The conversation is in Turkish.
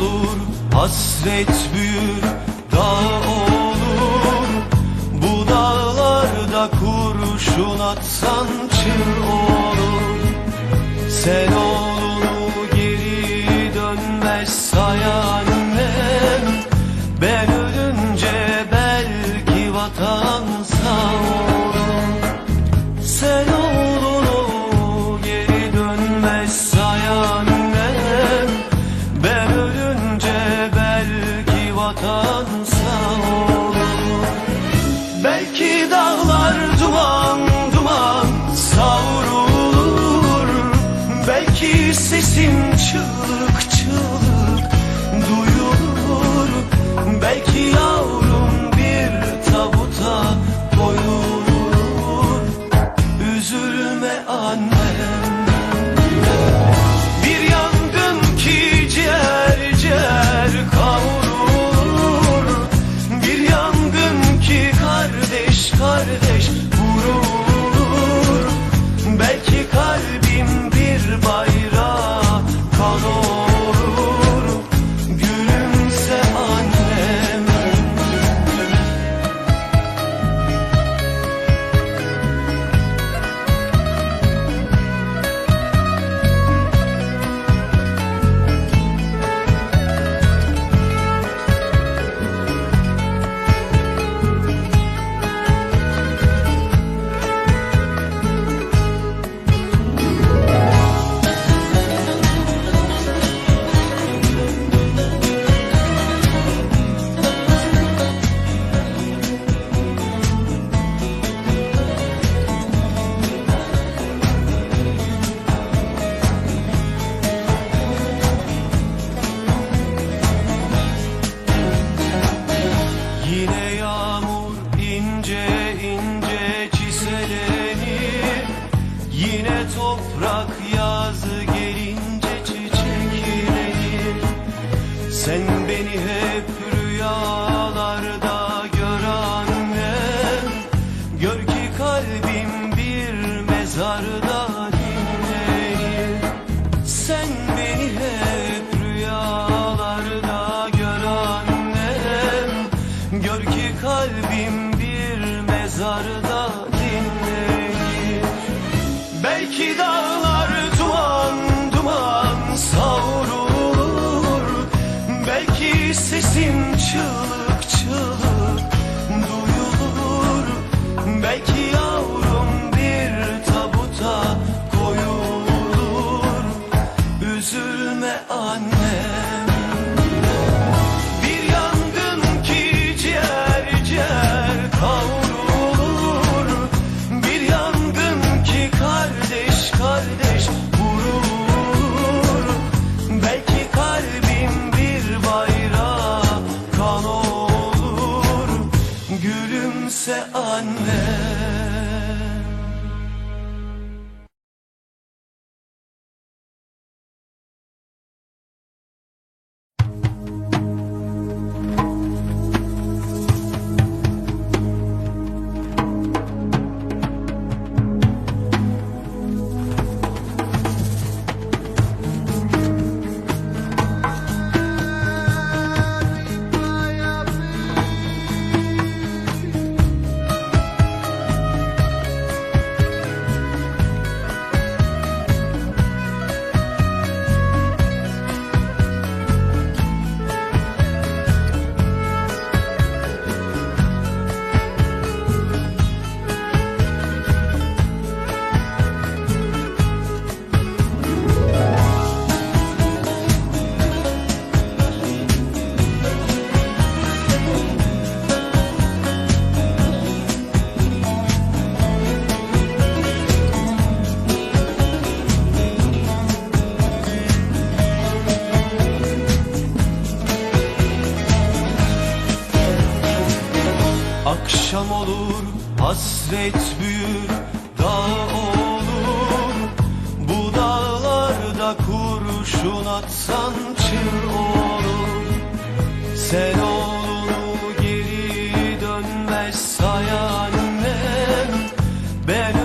olur Hasret büyür dağ olur. Bu dağlarda kurşun atsan çığ olur. Sen oğlunu geri dönmez sayan kalbim bir mezarda dinlenir Sen beni hep rüyalarda gör annem. Gör ki kalbim bir mezarda dinlenir Belki dağlar duman duman savrulur. Belki sesim çığlık ölümse anne. akşam olur hasret büyür dağ olur. Bu dağlarda kurşun atsan çığ olur. Sen oğlunu geri dönmez say annem Ben